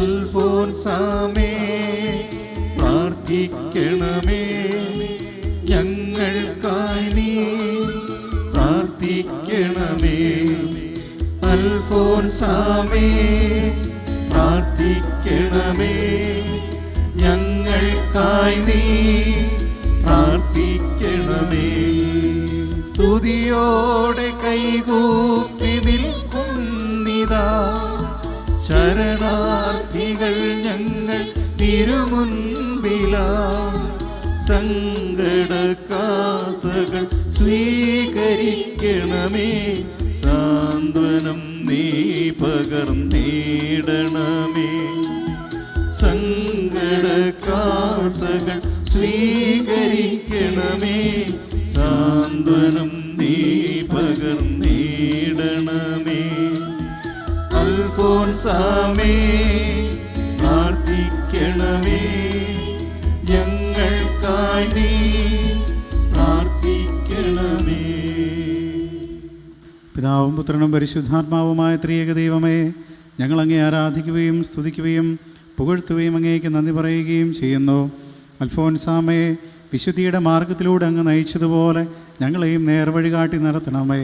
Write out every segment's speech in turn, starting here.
അൽഫോൻസാമേ പ്രാർത്ഥിക്കണമേ. ഞങ്ങൾക്കായി നീ പ്രാർത്ഥിക്കണമേ. അൽഫോൻസാമേ പ്രാർത്ഥിക്കണമേ. ഞങ്ങൾക്കായി നീ പ്രാർത്ഥിക്കണമേ. സ്തുതിയോടെ കൈകൂപ്പി നിൽക്കുന്നിതാ. ശരണ തിരുമുൻപിലാ സങ്കടകാസകൾ സ്വീകരിക്കണമേ. സാന്ത്വനം നീ പകർന്നിടണമേ സങ്കടകാസകൾ സ്വീകരിക്കണമേ. സാന്ത്വനം പിതാവും പുത്രനും പരിശുദ്ധാത്മാവുമായ ത്രിയേക ദൈവമേ ഞങ്ങൾ അങ്ങേ ആരാധിക്കുകയും സ്തുതിക്കുകയും പുകഴ്ത്തുകയും അങ്ങേക്ക് നന്ദി പറയുകയും ചെയ്യുന്നു. അൽഫോൻസാമയെ വിശുദ്ധിയുടെ മാർഗത്തിലൂടെ അങ്ങ് നയിച്ചതുപോലെ ഞങ്ങളെയും നേർവഴി കാട്ടി നടത്തണമേ.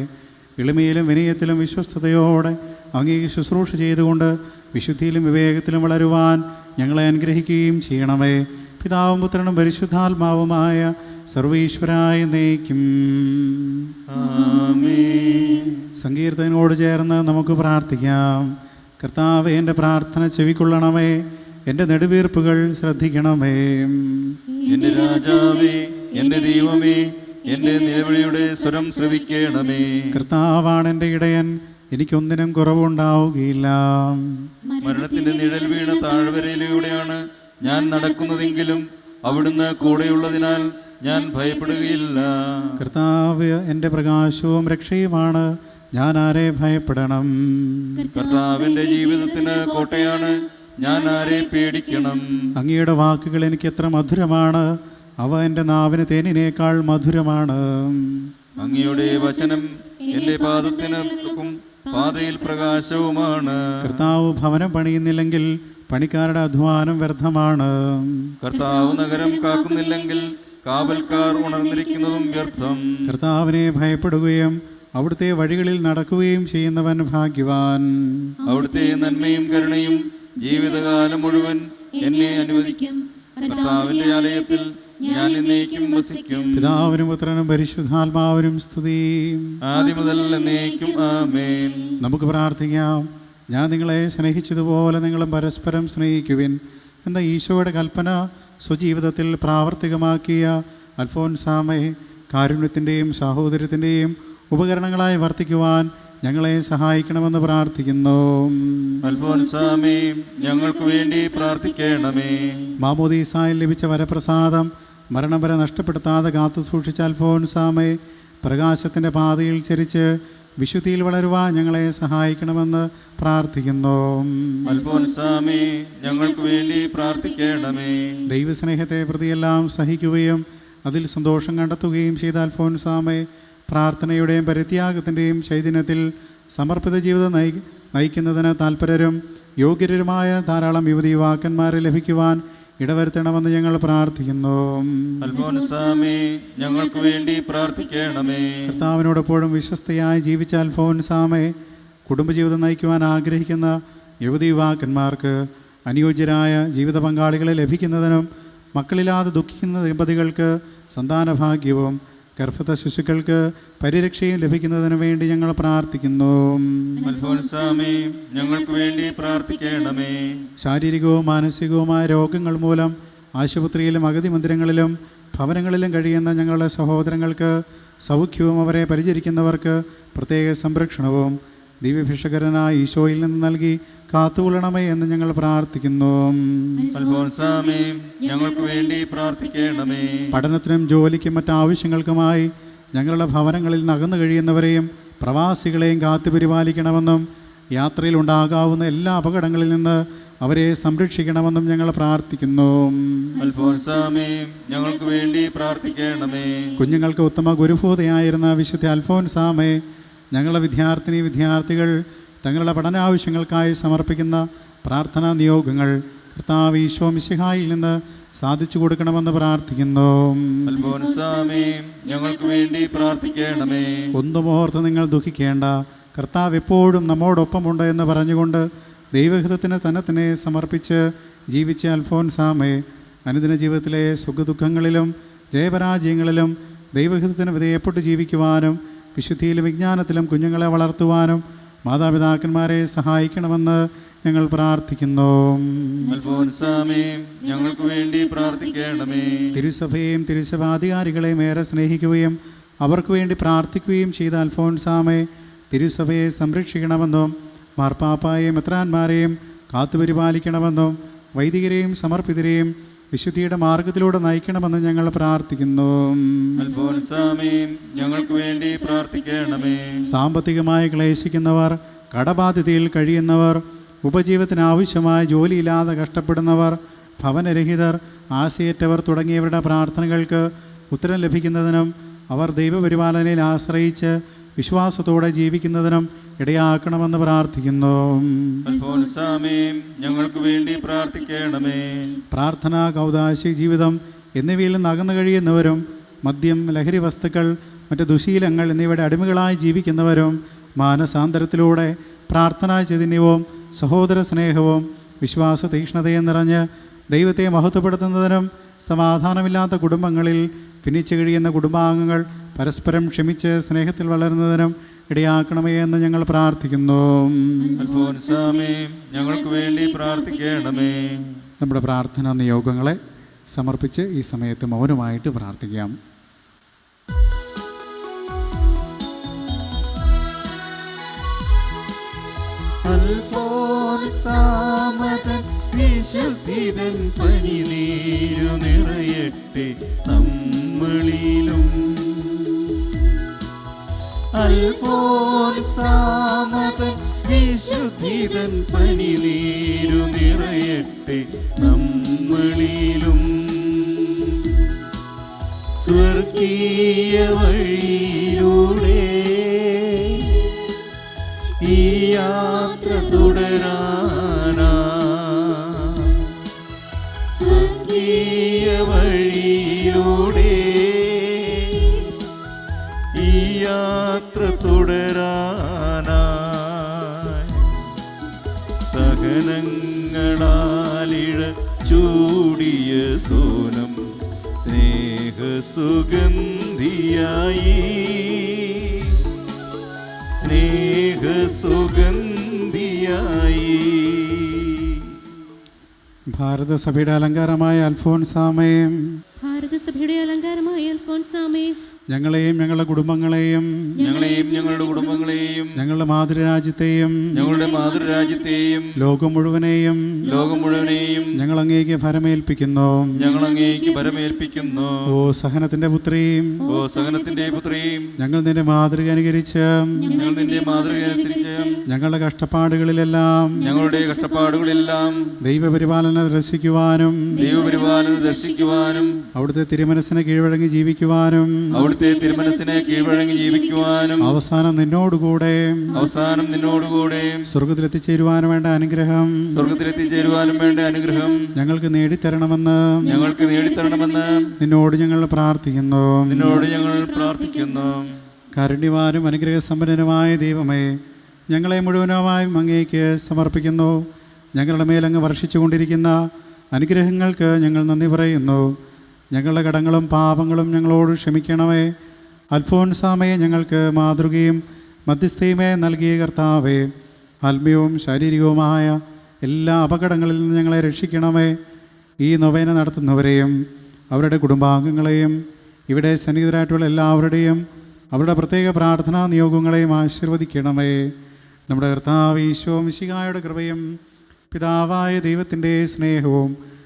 എളിമയിലും വിനയത്തിലും വിശ്വസ്തയോടെ അങ്ങേക്ക് ശുശ്രൂഷ ചെയ്തുകൊണ്ട് വിശുദ്ധിയിലും വിവേകത്തിലും വളരുവാൻ ഞങ്ങളെ അനുഗ്രഹിക്കുകയും ചെയ്യണമേ. പിതാവും പുത്രനും പരിശുദ്ധാത്മാവുമായ സർവീശ്വരായ നയിക്കും സങ്കീർത്തനോട് ചേർന്ന് നമുക്ക് പ്രാർത്ഥിക്കാം. കർത്താവ് എന്റെ പ്രാർത്ഥന ചെവിക്കൊള്ളണമേ. എന്റെ നെടുവീർപ്പുകൾ ശ്രദ്ധിക്കണമേ. എന്റെ രാജാവേ എന്റെ ദൈവമേ എന്റെ നിലവിളിയുടെ സ്വരം ശ്രവിക്കണമേ. കർത്താവാണ് എന്റെ ഇടയൻ. എനിക്കൊന്നിനും കുറവുണ്ടാവുകയില്ല. മരണത്തിന്റെ നിഴൽ വീണ താഴ്വരയിലൂടെയാണ് ഞാൻ നടക്കുന്നതെങ്കിലും അവിടുന്ന് കൂടെയുള്ളതിനാൽ ഞാൻ ഭയപ്പെടുകയില്ല. കർത്താവ് എന്റെ പ്രകാശവും രക്ഷയുമാണ്. ഞാൻ ആരെ ഭയപ്പെടണം? കർത്താവിന്റെ ജീവിതത്തിന് കോട്ടയാണ്. ഞാൻ ആരെ പേടിക്കണം? അങ്ങയുടെ വാക്കുകൾ എനിക്ക് എത്ര മധുരമാണ്. അവ എന്റെ നാവിന് തേനിനേക്കാൾ മധുരമാണ്. അങ്ങയുടെ വചനം എന്റെ പാദത്തിന് പാതയിൽ പ്രകാശവുമാണ്. കർത്താവ് ഭവനം പണിയുന്നില്ലെങ്കിൽ പണിക്കാരുടെ അധ്വാനം വ്യർത്ഥമാണ്. കർത്താവ് നഗരം കാക്കുന്നില്ലെങ്കിൽ കാവൽക്കാർ ഉണർന്നിരിക്കുന്നതും വ്യർത്ഥം. കർത്താവിനെ ഭയപ്പെടുകയും അവിടുത്തെ വഴികളിൽ നടക്കുകയും ചെയ്യുന്നവൻ ഭാഗ്യവാൻ. അവിടുത്തെ നന്മയും കരുണയും ജീവിതകാലം മുഴുവൻ എന്നെ അനുവദിക്കും. കർത്താവിന്റെ ആലയത്തിൽ ഞാൻ എന്നേക്കും വസിക്കും. പിതാവിനും പുത്രനും പരിശുദ്ധാത്മാവിനും സ്തുതി. ആദ്യം മുതൽ എന്നേക്കും ആമേൻ. നമുക്ക് പ്രാർത്ഥിക്കാം. ഞാൻ നിങ്ങളെ സ്നേഹിച്ചതുപോലെ നിങ്ങളും പരസ്പരം സ്നേഹിക്കുവിൻ. എന്ന ഈശോയുടെ കൽപ്പന സ്വജീവിതത്തിൽ പ്രാവർത്തികമാക്കിയ അൽഫോൻസാമെ കാരുണ്യത്തിന്റെയും സാഹോദര്യത്തിന്റെയും ഉപകരണങ്ങളായി വർത്തിക്കുവാൻ ഞങ്ങളെ സഹായിക്കണമെന്ന് പ്രാർത്ഥിക്കുന്നു. അൽഫോൻസാമേ ഞങ്ങൾക്ക് വേണ്ടി പ്രാർത്ഥിക്കണമേ. മാമോദീസായിൽ ലഭിച്ച വരപ്രസാദം മരണം വരെ നഷ്ടപ്പെടുത്താതെ കാത്തു സൂക്ഷിച്ച അൽഫോൻസാമെ പ്രകാശത്തിന്റെ പാതയിൽ ചരിച്ച് വിശുദ്ധിയിൽ വളരുവാൻ ഞങ്ങളെ സഹായിക്കണമെന്ന് പ്രാർത്ഥിക്കുന്നു. അൽഫോൻസാമേ ഞങ്ങൾക്ക് വേണ്ടി പ്രാർത്ഥിക്കണമേ. ദൈവസ്നേഹത്തെ പ്രതിയെല്ലാം സഹിക്കുകയും അതിൽ സന്തോഷം കണ്ടെത്തുകയും ചെയ്ത അൽഫോൻസാമെ പ്രാർത്ഥനയുടെയും പരിത്യാഗത്തിന്റെയും ചൈതന്യത്തിൽ സമർപ്പിത ജീവിതം നയി നയിക്കുന്നതിന് താൽപര്യരും യോഗ്യരുമായ ധാരാളം യുവതി യുവാക്കന്മാരെ ലഭിക്കുവാൻ ഇടവരുത്തണമെന്ന് ഞങ്ങൾ പ്രാർത്ഥിക്കുന്നു. ഞങ്ങൾക്ക് വേണ്ടി പ്രാർത്ഥിക്കണമേ. കർത്താവിനോടൊപ്പോഴും വിശ്വസ്തയായി ജീവിച്ച അൽഫോൻസാമെ കുടുംബജീവിതം നയിക്കുവാൻ ആഗ്രഹിക്കുന്ന യുവതി യുവാക്കന്മാർക്ക് അനുയോജ്യരായ ജീവിത പങ്കാളികളെ ലഭിക്കുന്നതിനും മക്കളില്ലാതെ ദുഃഖിക്കുന്ന ദമ്പതികൾക്ക് സന്താനഭാഗ്യവും ഗർഭസ്ഥ ശിശുക്കൾക്ക് പരിരക്ഷയും ലഭിക്കുന്നതിന് വേണ്ടി ഞങ്ങൾ പ്രാർത്ഥിക്കുന്നു. ഞങ്ങൾക്ക് വേണ്ടി പ്രാർത്ഥിക്കണമേ. ശാരീരികവും മാനസികവുമായ രോഗങ്ങൾ മൂലം ആശുപത്രിയിലും അഗതി മന്ദിരങ്ങളിലും ഭവനങ്ങളിലും കഴിയുന്ന ഞങ്ങളുടെ സഹോദരങ്ങൾക്ക് സൗഖ്യവും അവരെ പരിചരിക്കുന്നവർക്ക് പ്രത്യേക സംരക്ഷണവും ദിവ്യഭിഷകരനായ ഈശോയിൽ നിന്ന് നൽകി കാത്തുകൊള്ളണമേ എന്ന് ഞങ്ങൾ പ്രാർത്ഥിക്കുന്നു. ഞങ്ങൾക്ക് വേണ്ടി പ്രാർത്ഥിക്കണമേ. പഠനത്തിനും ജോലിക്കും മറ്റാവശ്യങ്ങൾക്കുമായി ഞങ്ങളുടെ ഭവനങ്ങളിൽ നകന്നു കഴിയുന്നവരെയും പ്രവാസികളെയും കാത്തു പരിപാലിക്കണമെന്നും യാത്രയിൽ ഉണ്ടാകാവുന്ന എല്ലാ അപകടങ്ങളിൽ നിന്ന് അവരെ സംരക്ഷിക്കണമെന്നും ഞങ്ങൾ പ്രാർത്ഥിക്കുന്നു. ഞങ്ങൾക്ക് വേണ്ടി പ്രാർത്ഥിക്കണമേ. കുഞ്ഞുങ്ങൾക്ക് ഉത്തമ ഗുരുഭൂതയായിരുന്ന വിശുദ്ധ അൽഫോൻസാമെ ഞങ്ങളുടെ വിദ്യാർത്ഥിനി വിദ്യാർത്ഥികൾ തങ്ങളുടെ പഠനാവശ്യങ്ങൾക്കായി സമർപ്പിക്കുന്ന പ്രാർത്ഥനാ നിയോഗങ്ങൾ കർത്താവ് ഈശോ മിശിഹായിൽ നിന്ന് സാധിച്ചു കൊടുക്കണമെന്ന് പ്രാർത്ഥിക്കുന്നു. ഞങ്ങൾക്ക് വേണ്ടി പ്രാർത്ഥിക്കണമേ. ഒന്നും ഓർത്ത് നിങ്ങൾ ദുഃഖിക്കേണ്ട. കർത്താവ് എപ്പോഴും നമ്മോടൊപ്പമുണ്ട് എന്ന് പറഞ്ഞുകൊണ്ട് ദൈവഹിതത്തിന് തന്നെ തന്നെ സമർപ്പിച്ച് ജീവിച്ച അൽഫോൻസാമേ അനുദിന ജീവിതത്തിലെ സുഖദുഃഖങ്ങളിലും ജയപരാജയങ്ങളിലും ദൈവഹിതത്തിന് വിധേയപ്പെട്ട് ജീവിക്കുവാനും വിശുദ്ധിയിലും വിജ്ഞാനത്തിലും കുഞ്ഞുങ്ങളെ വളർത്തുവാനും മാതാപിതാക്കന്മാരെ സഹായിക്കണമെന്ന് ഞങ്ങൾ പ്രാർത്ഥിക്കുന്നു. ഞങ്ങൾക്ക് വേണ്ടി പ്രാർത്ഥിക്കണമേ. തിരുസഭയെയും തിരുസഭാധികാരികളെയും ഏറെ സ്നേഹിക്കുകയും അവർക്ക് വേണ്ടി പ്രാർത്ഥിക്കുകയും ചെയ്ത അൽഫോൻസാമെ തിരുസഭയെ സംരക്ഷിക്കണമെന്നും മാർപ്പാപ്പായെയും മെത്രാന്മാരെയും കാത്തുപരിപാലിക്കണമെന്നും വൈദികരെയും സമർപ്പിതരെയും വിശുദ്ധിയുടെ മാർഗത്തിലൂടെ നയിക്കണമെന്ന് ഞങ്ങൾ പ്രാർത്ഥിക്കുന്നു. ഞങ്ങൾക്ക് വേണ്ടി പ്രാർത്ഥിക്കണമേ. സാമ്പത്തികമായി ക്ലേശിക്കുന്നവർ കടബാധ്യതയിൽ കഴിയുന്നവർ ഉപജീവത്തിന് ആവശ്യമായ ജോലിയില്ലാതെ കഷ്ടപ്പെടുന്നവർ ഭവനരഹിതർ ആശയറ്റവർ തുടങ്ങിയവരുടെ പ്രാർത്ഥനകൾക്ക് ഉത്തരം ലഭിക്കുന്നതിനും അവർ ദൈവപരിപാലനയിൽ ആശ്രയിച്ച് വിശ്വാസത്തോടെ ജീവിക്കുന്നതിനും ഇടയാക്കണമെന്ന് പ്രാർത്ഥിക്കുന്നു. ഞങ്ങൾക്ക് വേണ്ടി പ്രാർത്ഥിക്കണമേ. പ്രാർത്ഥന കൗതാശി ജീവിതം എന്നിവയിൽ നിന്ന് അകന്നു കഴിയുന്നവരും മദ്യം ലഹരി വസ്തുക്കൾ മറ്റ് ദുശീലങ്ങൾ എന്നിവയുടെ അടിമകളായി ജീവിക്കുന്നവരും മാനസാന്തരത്തിലൂടെ പ്രാർത്ഥനാ ചൈതന്യവും സഹോദര സ്നേഹവും വിശ്വാസ തീക്ഷ്ണതയും നിറഞ്ഞ് ദൈവത്തെ മഹത്വപ്പെടുത്തുന്നതിനും സമാധാനമില്ലാത്ത കുടുംബങ്ങളിൽ ഭിന്നിച്ചു കഴിയുന്ന കുടുംബാംഗങ്ങൾ പരസ്പരം ക്ഷമിച്ച് സ്നേഹത്തിൽ വളരുന്നതിനും ഇടയാക്കണമേ എന്ന് ഞങ്ങൾ പ്രാർത്ഥിക്കുന്നു. അൽഫോൻസാമേ ഞങ്ങൾക്ക് വേണ്ടി പ്രാർത്ഥിക്കണമേ. നമ്മുടെ പ്രാർത്ഥന നിയോഗങ്ങളെ സമർപ്പിച്ച് ഈ സമയത്ത് മൗനമായിട്ട് പ്രാർത്ഥിക്കാം. വിശുദ്ധിതൻ അൽഫോൻസാമതൻ വിശുദ്ധിതൻ പനിനീരു നിറയട്ടെ നമ്മളിലും. സ്വർഗീയ വഴിയിലൂടെ സഹനങ്ങളാലിഴ ചൂടിയ സോനം സ്നേഹ സുഗന്ധിയായി സ്നേഹസുഗന്ധിയായി. സ്നേഹസുഗന്ധിയായി. ഭാരതസഭയുടെ അലങ്കാരമായ അൽഫോൻസാമയും ഭാരതസഭയുടെ അലങ്കാരമായ അൽഫോൻസാമേ. ഞങ്ങളെയും ഞങ്ങളുടെ കുടുംബങ്ങളെയും ഞങ്ങളെയും ഞങ്ങളുടെ കുടുംബങ്ങളെയും ഞങ്ങളുടെ മാതൃരാജ്യത്തെയും ഞങ്ങളുടെ മാതൃരാജ്യത്തെയും ലോകം മുഴുവനെയും ലോകം മുഴുവനെയും ഞങ്ങൾ അങ്ങേക്ക് ഭരമേൽപ്പിക്കുന്നു. ഞങ്ങൾ അങ്ങേക്ക് ഭരമേൽപ്പിക്കുന്നു. ഓ സഹനത്തിന്റെ പുത്രിയും ഓ സഹനത്തിന്റെ പുത്രിയും ഞങ്ങൾ നിന്റെ മാതൃക അനുകരിച്ച് ഞങ്ങൾ നിന്റെ മാതൃക അനുസരിച്ച് ഞങ്ങളുടെ കഷ്ടപ്പാടുകളിലെല്ലാം ഞങ്ങളുടെ കഷ്ടപ്പാടുകളെല്ലാം ദൈവപരിപാലന ദർശിക്കുവാനും ദൈവപരിപാലനം ദർശിക്കുവാനും അവിടുത്തെ തിരുമനസ്സിനെ കീഴ്വഴങ്ങി ജീവിക്കുവാനും അവിടുത്തെ തിരുമനസ്സിനെ കീഴ്വഴങ്ങി ജീവിക്കുവാനും അവസാനം നിന്നോടുകൂടെ അവസാനം നിന്നോടുകൂടെ സ്വർഗത്തിലെത്തിച്ചേരുവാനും വേണ്ട അനുഗ്രഹം സ്വർഗത്തിലെത്തിച്ചേരുവാനും വേണ്ട അനുഗ്രഹം ഞങ്ങൾക്ക് നേടിത്തരണമെന്ന് ഞങ്ങൾക്ക് നേടിത്തരണമെന്ന് നിന്നോട് ഞങ്ങൾ പ്രാർത്ഥിക്കുന്നു. നിന്നോട് ഞങ്ങൾ പ്രാർത്ഥിക്കുന്നു. കാരുണ്യവാനും അനുഗ്രഹസമ്പന്നനുമായ ദൈവമേ ഞങ്ങളെ മുഴുവനുമായും അങ്ങേക്ക് സമർപ്പിക്കുന്നു. ഞങ്ങളുടെ മേലങ്ങ് വർഷിച്ചുകൊണ്ടിരിക്കുന്ന അനുഗ്രഹങ്ങൾക്ക് ഞങ്ങൾ നന്ദി പറയുന്നു. ഞങ്ങളുടെ കടങ്ങളും പാപങ്ങളും ഞങ്ങളോട് ക്ഷമിക്കണമേ. അൽഫോൻസാമയെ ഞങ്ങൾക്ക് മാതൃകയും മധ്യസ്ഥയുമേ നൽകിയ കർത്താവേ. ആത്മീയവും ശാരീരികവുമായ എല്ലാ അപകടങ്ങളിൽ നിന്ന് ഞങ്ങളെ രക്ഷിക്കണമേ. ഈ നൊവേന നടത്തുന്നവരെയും അവരുടെ കുടുംബാംഗങ്ങളെയും ഇവിടെ സന്നിഹിതരായിട്ടുള്ള എല്ലാവരുടെയും അവരുടെ പ്രത്യേക പ്രാർത്ഥനാ നിയോഗങ്ങളെയും ആശീർവദിക്കണമേ. നമ്മുടെ കർത്താവ് ഈശോ മിശികായുടെ കൃപയും പിതാവായ ദൈവത്തിന്റെ സ്നേഹവും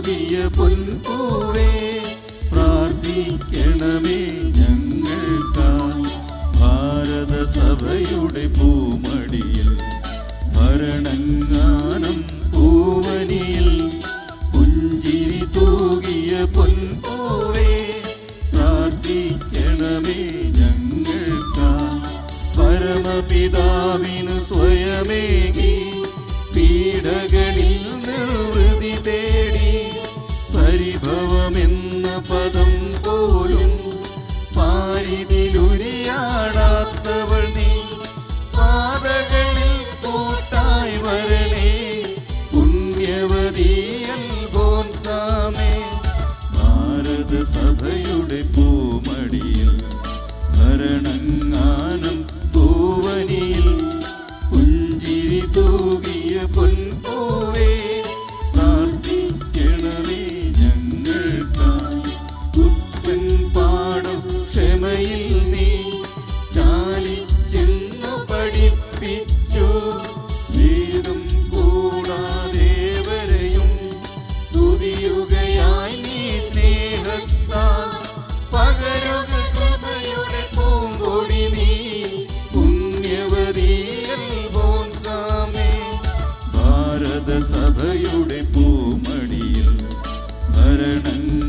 പൊൻപൂവേ പ്രാർത്ഥിക്കണമേ ഞങ്ങൾക്കായി ഭാരത സഭയുടെ പൂമടിയിൽ ഭരണങ്ങാനം പൂവനിയിൽ പുഞ്ചിരി തൂകിയ പൊൻപൂവേ പ്രാർത്ഥിക്കണമേ ഞങ്ങൾക്കായി പരമപിതാവിനു സ്വയമേകി പീഡകളിൽ നിർവൃതി പദം പോലും പാരിതിലുരിയാടാത്തവൾ നീ. പാതകളിൽ കൂട്ടായി വരണേ പുണ്യവതിയൽ ബോൻസാമേ ഭാരത സഭയുടെ പൂമടിയിൽ ഭരണങ്ങാനം ഭാരത സഭയുടെ പൂമടിയിൽ ഭരണങ്ങൾ